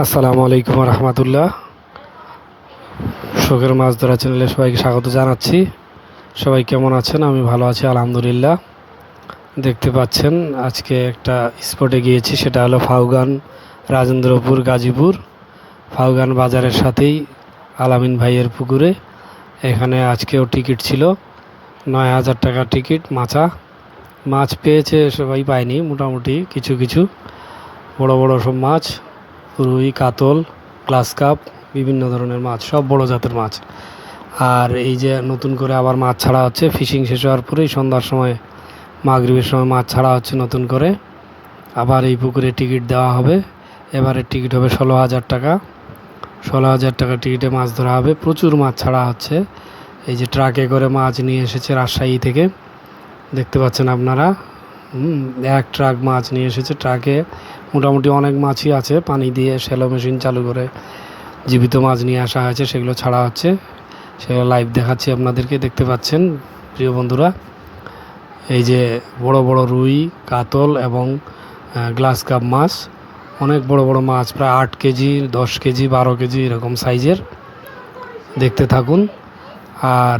আসসালামু আলাইকুম রহমতুল্লাহ। শোকের মাছ ধরা চ্যানেলে সবাইকে স্বাগত জানাচ্ছি। সবাই কেমন আছেন? আমি ভালো আছি, আলহামদুলিল্লাহ। দেখতে পাচ্ছেন, আজকে একটা স্পটে গিয়েছি, সেটা হলো ফাউগান, রাজেন্দ্রপুর, গাজীপুর। ফাউগান বাজারের সাথেই আলামিন ভাইয়ের পুকুরে। এখানে আজকেও টিকিট ছিল, নয় হাজার টাকার টিকিট মাছা। মাছ পেয়েছে সবাই পায়নি, মোটামুটি কিছু কিছু। বড় বড় সব মাছ। রুই, কাতল, গ্লাস কাপ, বিভিন্ন ধরনের মাছ, সব বড় জাতের মাছ। আর এই যে নতুন করে আবার মাছ ছাড়া হচ্ছে, ফিশিং শেষ হওয়ার পরেই সন্ধ্যার সময়, মাগরিবের সময় মাছ ছাড়া হচ্ছে নতুন করে। আবার এই পুকুরে টিকিট দেওয়া হবে। এবারের টিকিট হবে ষোলো হাজার টাকা। ষোলো হাজার টাকা টিকিটে মাছ ধরা হবে। প্রচুর মাছ ছাড়া হচ্ছে। এই যে ট্রাকে করে মাছ নিয়ে এসেছে রাজশাহী থেকে। দেখতে পাচ্ছেন আপনারা। এক ট্রাক মাছ নিয়ে এসেছে ট্রাকে। মোটামুটি অনেক মাছই আছে, পানি দিয়ে শ্যালো মেশিন চালু করে জীবিত মাছ নিয়ে আসা হয়েছে, সেগুলো ছাড়া হচ্ছে। সেগুলো লাইভ দেখাচ্ছি আপনাদেরকে, দেখতে পাচ্ছেন, প্রিয় বন্ধুরা। এই যে বড় বড় রুই, কাতল এবং গ্লাস কাপ মাছ, অনেক বড় বড় মাছ, প্রায় আট কেজি, দশ কেজি, বারো কেজি এরকম সাইজের। দেখতে থাকুন আর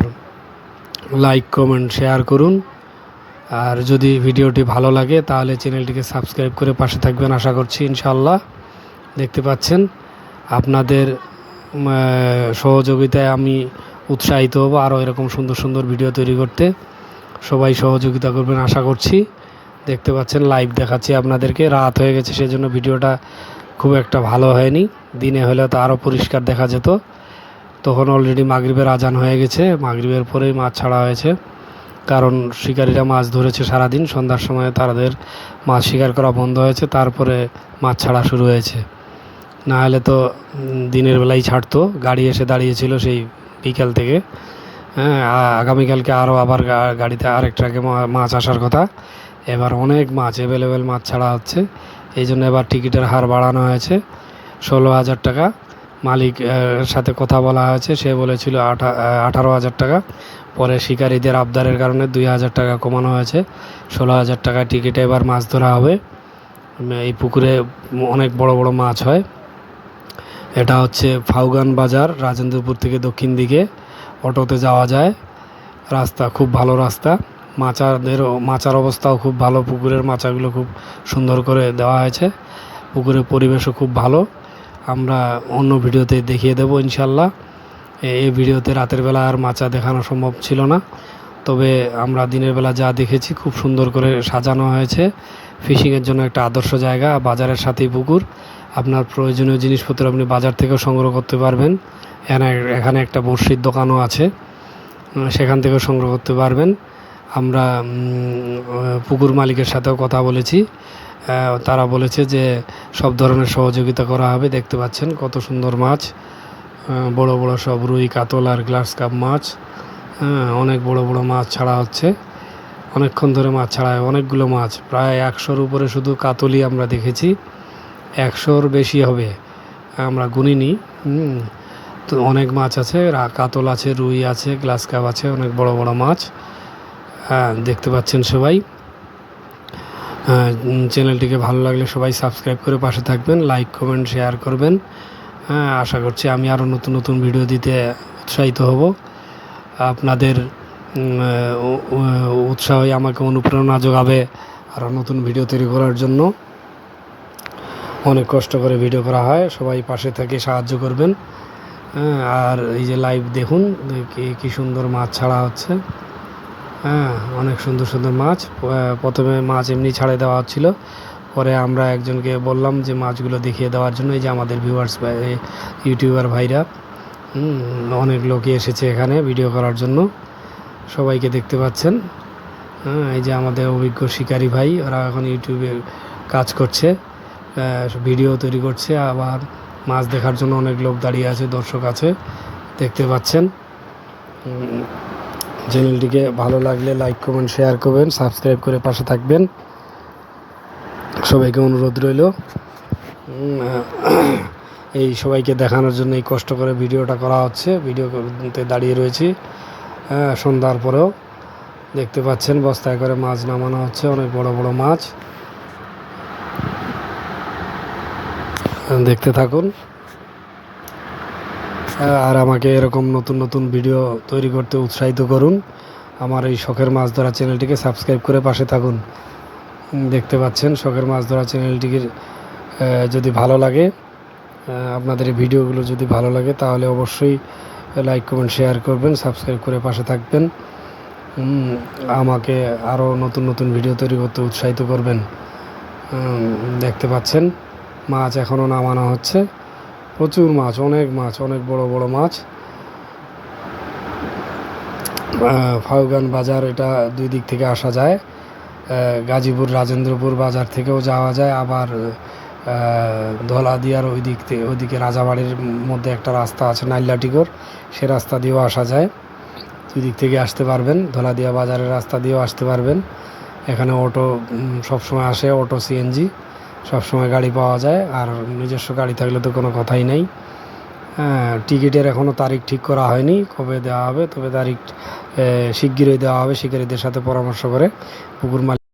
লাইক কমেন্ট শেয়ার করুন। আর যদি ভিডিওটি ভালো লাগে, তাহলে চ্যানেলটিকে সাবস্ক্রাইব করে পাশে থাকবেন। আশা করছি ইনশাল্লাহ দেখতে পাচ্ছেন। আপনাদের সহযোগিতায় আমি উৎসাহিত হব আরও এরকম সুন্দর সুন্দর ভিডিও তৈরি করতে। সবাই সহযোগিতা করবেন, আশা করছি। দেখতে পাচ্ছেন লাইভ দেখাচ্ছি আপনাদেরকে। রাত হয়ে গেছে, সেজন্য ভিডিওটা খুব একটা ভালো হয়নি। দিনে হলে তো আরও পরিষ্কার দেখা যেত। তখন অলরেডি মাগরিবের আজান হয়ে গেছে। মাগরিবের পরেই মাছ ছাড়া হয়েছে। কারণ শিকারীরা মাছ ধরেছে সারাদিন, সন্ধ্যার সময় তাদের মাছ শিকার করা বন্ধ হয়েছে, তারপরে মাছ ছাড়া শুরু হয়েছে। না হলে তো দিনের বেলায় ছাড়তো, গাড়ি এসে দাঁড়িয়েছিল সেই বিকাল থেকে। হ্যাঁ আগামীকালকে আরও আবার গাড়িতে আরেক ট্রাকে মাছ আসার কথা। এবার অনেক মাছ অ্যাভেলেবেল মাছ ছাড়া হচ্ছে। এই জন্য এবার টিকিটের হার বাড়ানো হয়েছে। ষোলো হাজার টাকা। মালিক সাথে কথা বলা হয়েছে। সে বলেছিল আঠা আঠারো হাজার টাকা। পরে শিকারীদের আবদারের কারণে দুই হাজার টাকা কমানো হয়েছে। ষোলো হাজার টাকা টিকিটে এবার মাছ ধরা হবে। এই পুকুরে অনেক বড় বড় মাছ হয়। এটা হচ্ছে ফাউগান বাজার, রাজেন্দ্রপুর থেকে দক্ষিণ দিকে। অটোতে যাওয়া যায়। রাস্তা খুব ভালো রাস্তা। মাচাদেরও মাচার অবস্থাও খুব ভালো। পুকুরের মাচাগুলো খুব সুন্দর করে দেওয়া হয়েছে। পুকুরের পরিবেশও খুব ভালো। আমরা অন্য ভিডিওতে দেখিয়ে দেবো ইনশাল্লাহ। এই ভিডিওতে রাতের বেলা আর মাচা দেখানো সম্ভব ছিল না। তবে আমরা দিনের বেলা যা দেখেছি খুব সুন্দর করে সাজানো হয়েছে। ফিশিংয়ের জন্য একটা আদর্শ জায়গা, বাজারের সাথেই পুকুর। আপনার প্রয়োজনীয় জিনিসপত্র আপনি বাজার থেকেও সংগ্রহ করতে পারবেন। এখানে এখানে একটা বড়শির দোকানও আছে। সেখান থেকেও সংগ্রহ করতে পারবেন। আমরা পুকুর মালিকের সাথেও কথা বলেছি। তারা বলেছে যে সব ধরনের সহযোগিতা করা হবে। দেখতে পাচ্ছেন কত সুন্দর মাছ। বড় বড় সব রুই কাতল আর গ্লাস কাপ মাছ। হ্যাঁ অনেক বড় বড় মাছ ছাড়া হচ্ছে। অনেকক্ষণ ধরে মাছ ছাড়া হয় অনেকগুলো মাছ। প্রায় একশোর উপরে শুধু কাতলই আমরা দেখেছি। একশোর বেশি হবে। আমরা গুনিনি। তো অনেক মাছ আছে। কাতল আছে রুই আছে গ্লাস কাপ আছে অনেক বড় বড় মাছ। হ্যাঁ দেখতে পাচ্ছেন সবাই। হ্যাঁ, চ্যানেলটিকে ভালো লাগলে সবাই সাবস্ক্রাইব করে পাশে থাকবেন, লাইক, কমেন্ট, শেয়ার করবেন। হ্যাঁ আশা করছি আমি আরও নতুন নতুন ভিডিও দিতে উৎসাহিত হব। আপনাদের উৎসাহই আমাকে অনুপ্রেরণা যোগাবে আরও নতুন ভিডিও তৈরি করার জন্য। অনেক কষ্ট করে ভিডিও করা হয়, সবাই পাশে থেকে সাহায্য করবেন। হ্যাঁ আর এই যে লাইভ দেখুন কি সুন্দর মাছ ছাড়া হচ্ছে। হ্যাঁ অনেক সুন্দর সুন্দর মাছ। প্রথমে মাছ এমনি ছাড়ে দেওয়া হচ্ছিল। পরে আমরা একজনকে বললাম যে মাছগুলো দেখিয়ে দেওয়ার জন্য, এই যে আমাদের ভিউয়ার্স ইউটিউবার ভাইরা অনেক লোকই এসেছে এখানে ভিডিও করার জন্য। সবাইকে দেখতে পাচ্ছেন। হ্যাঁ এই যে আমাদের অভিজ্ঞ শিকারী ভাই, ওরা এখন ইউটিউবে কাজ করছে। ভিডিও তৈরি করছে, আবার মাছ দেখার জন্য অনেক লোক দাঁড়িয়ে আছে, দর্শক আছে, দেখতে পাচ্ছেন। চ্যানেলটিকে ভালো লাগলে লাইক কমেন্ট শেয়ার করবেন সাবস্ক্রাইব করে পাশে থাকবেন। সবাইকে অনুরোধ রইল। এই সবাইকে দেখানোর জন্য এই কষ্ট করে ভিডিওটা করা হচ্ছে। ভিডিও করতে দাঁড়িয়ে রয়েছি। হ্যাঁ সন্ধ্যার পরেও। দেখতে পাচ্ছেন, বস্তায় করে মাছ নামানো হচ্ছে, অনেক বড় বড় মাছ। দেখতে থাকুন। আর আমাকে এরকম নতুন নতুন ভিডিও তৈরি করতে উৎসাহিত করুন। আমার এই শখের মাছ ধরা চ্যানেলটিকে সাবস্ক্রাইব করে পাশে থাকুন। দেখতে পাচ্ছেন শখের মাছ ধরা চ্যানেলটিকে যদি ভালো লাগে আপনাদের এই ভিডিওগুলো যদি ভালো লাগে, তাহলে অবশ্যই লাইক কমেন্ট শেয়ার করবেন সাবস্ক্রাইব করে পাশে থাকবেন। আমাকে আরও নতুন নতুন ভিডিও তৈরি করতে উৎসাহিত করবেন। দেখতে পাচ্ছেন, মাছ এখনও নামানো হচ্ছে। প্রচুর মাছ, অনেক মাছ, অনেক বড় বড় মাছ। ফাউগান বাজার এটা দুই দিক থেকে আসা যায়। গাজীপুর, রাজেন্দ্রপুর বাজার থেকেও যাওয়া যায়। আবার ধলাদিয়ার ওই দিক থেকে ওইদিকে রাজাবাড়ির মধ্যে একটা রাস্তা আছে নাইলাটিগর সে রাস্তা দিয়েও আসা যায়। দুই দিক থেকে আসতে পারবেন। ধলাদিয়া বাজারের রাস্তা দিয়েও আসতে পারবেন। এখানে অটো সবসময় আসে অটো সিএনজি। সবসময় গাড়ি পাওয়া যায়, আর নিজস্ব গাড়ি থাকলে তো কোনো কথাই নেই। হ্যাঁ টিকিটের এখনও তারিখ ঠিক করা হয়নি, কবে দেওয়া হবে, তবে তারিখ শিগগিরই দেওয়া হবে, শিকারীদের সাথে পরামর্শ করে পুকুর মালিক